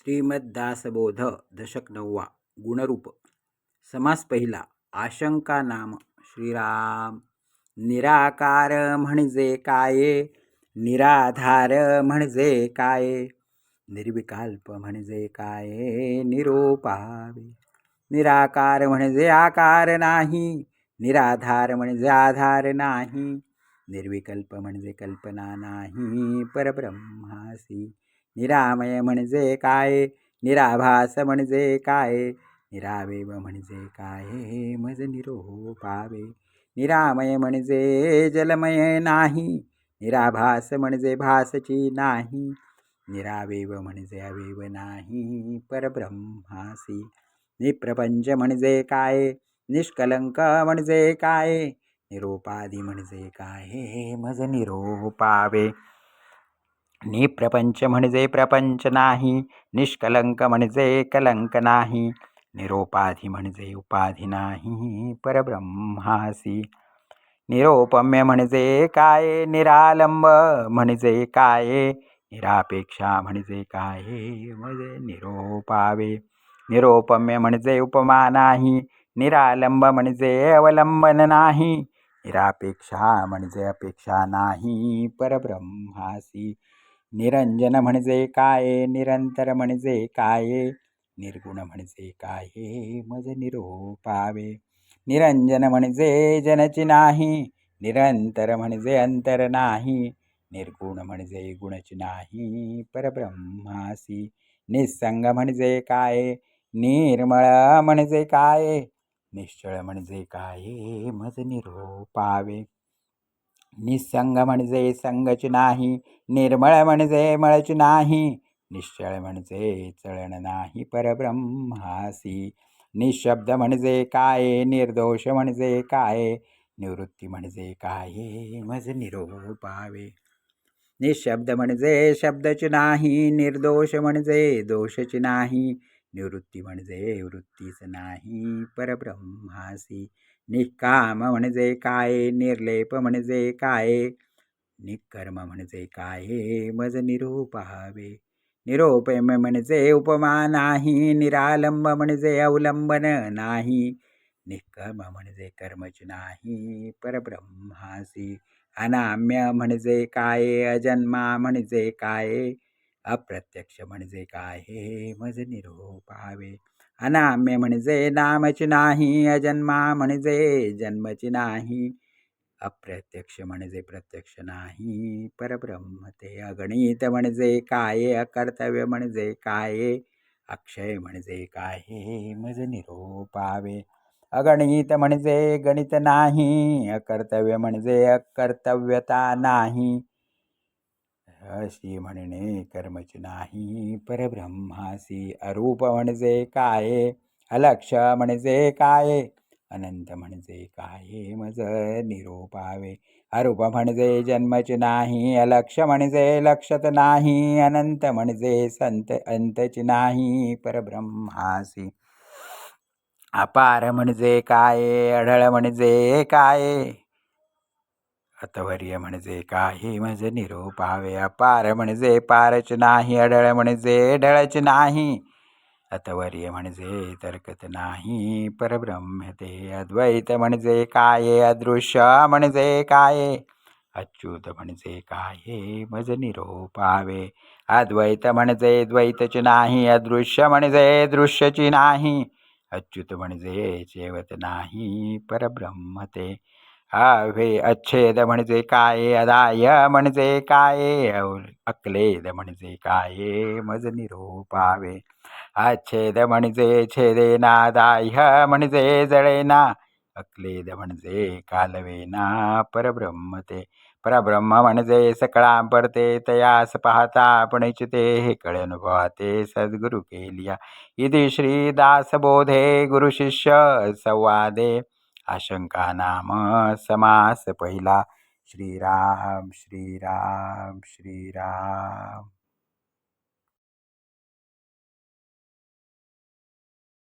श्रीमद्दासबोध दशक नववा गुणरूप. समास पहिला आशंका नाम श्रीराम. निराकार म्हणजे काये निराधार म्हणजे काये. निर्विकल्प म्हणजे काये निरोपावे. निराकार म्हणजे आकार नाही निराधार म्हणजे आधार नाही. निर्विकल्प म्हणजे कल्पना नाही परब्रह्मासी. निरामय म्हणजे काय? निराभास म्हणजे काय? निरावेव म्हणजे काय? मज निरोपावे. निरामय म्हणजे जलमय नाही. निराभास म्हणजे भासची नाही. निरावेव म्हणजे अवेव नाही. परब्रह्मासी. निप्रपंच म्हणजे काय? निष्कलंक म्हणजे काय? निरोपादी म्हणजे काय? मज निरोपावे. निप्रपंच म्हणजे प्रपंच नाही निष्कलंक म्हणजे कलंक नाही निरोपाधी म्हणजे उपाधी नाही परब्रह्मासी. निरोपम्य म्हणजे काय निरालंब म्हणजे काय निरापेक्षा म्हणजे काय म्हणजे निरोपावे. निरोपम्य म्हणजे उपमा नाही निरालंब म्हणजे अवलंबन नाही निरापेक्षा म्हणजे अपेक्षा नाही परब्रह्मासी. निरंजन म्हणजे काय निरंतर म्हणजे काय निर्गुण म्हणजे काय मज निरोपावे. निरंजन म्हणजे जनची नाही निरंतर म्हणजे अंतर नाही निर्गुण म्हणजे गुणची नाही परब्रह्मासी. निसंग म्हणजे काय निर्मळ म्हणजे काय निश्चळ म्हणजे काय मज निरोपावे. निसंग म्हणजे संगच नाही निर्मळ म्हणजे मळच नाही निश्चळ म्हणजे चळण नाही परब्रह्मासी निशब्द म्हणजे काय निर्दोष म्हणजे काय निवृत्ती म्हणजे काय मज निरोपावे. निशब्द म्हणजे शब्दच नाही निर्दोष म्हणजे दोषच नाही निवृत्ती म्हणजे वृत्तीच नाही परब्रह्मासी. निष्काम म्हणजे काय निर्लेप म्हणजे काय निकर्म म्हणजे काय मज निरोपावे निरोप म्हणजे उपमा नाही निरालंब म्हणजे अवलंबन नाही निष्कर्म म्हणजे कर्मच नाही परब्रह्मासी अनाम्य म्हणजे काय अजन्मा म्हणजे काय अप्रत्यक्ष म्हणजे काय मज निरोपावे अनाम्य म्हणजे नामची नाही अजन्मा म्हणजे जन्मची नाही. अप्रत्यक्ष म्हणजे प्रत्यक्ष नाही परब्रह्म ते अगणित म्हणजे काय अकर्तव्य म्हणजे काय अक्षय म्हणजे काय मज निरोपावे. अगणित म्हणजे गणित नाही अकर्तव्य म्हणजे अकर्तव्यता नाही. अशी म्हणणे कर्मच नाही परब्रह्मासी अरूप म्हणजे काय? अलक्ष म्हणजे काय? अनंत म्हणजे काय? मज निरोपावे. अरूप म्हणजे जन्मच नाही अलक्ष म्हणजे लक्षत नाही अनंत म्हणजे संत अंतच नाही परब्रह्मासी. अपार म्हणजे काय? अढळ म्हणजे काय? अतवर्य म्हणजे काही म्हणजे निरूपावे अपार म्हणजे पारच नाही अडळ म्हणजे ढळच नाही. अतवर्य म्हणजे तर्कत नाही परब्रह्म ते अद्वैत म्हणजे काय अदृश्य म्हणजे काय अच्युत म्हणजे काय मज निरोपावे अद्वैत म्हणजे द्वैतच नाही अदृश्य म्हणजे दृश्यची नाही अच्युत म्हणजे जेवत नाही परब्रह्म ते अवे अच्छेद म्हणजे काय अदाय म्हणजे काय अक्लेद म्हणजे काय मज निरोपावे. अच्छेद म्हणजे छेदे दाह्य म्हणजे जळेना अक्लेद म्हणजे कालवेना परब्रह्म ते. परब्रह्म म्हणजे सकळा परते तयास पाहता आपण इच्छते हे कळे अनुभवाते सद्गुरु केलिया. इति श्रीदासबोधे गुरुशिष्य संवादे. आशंका नाम समास पहिला. श्रीराम श्रीराम श्रीराम.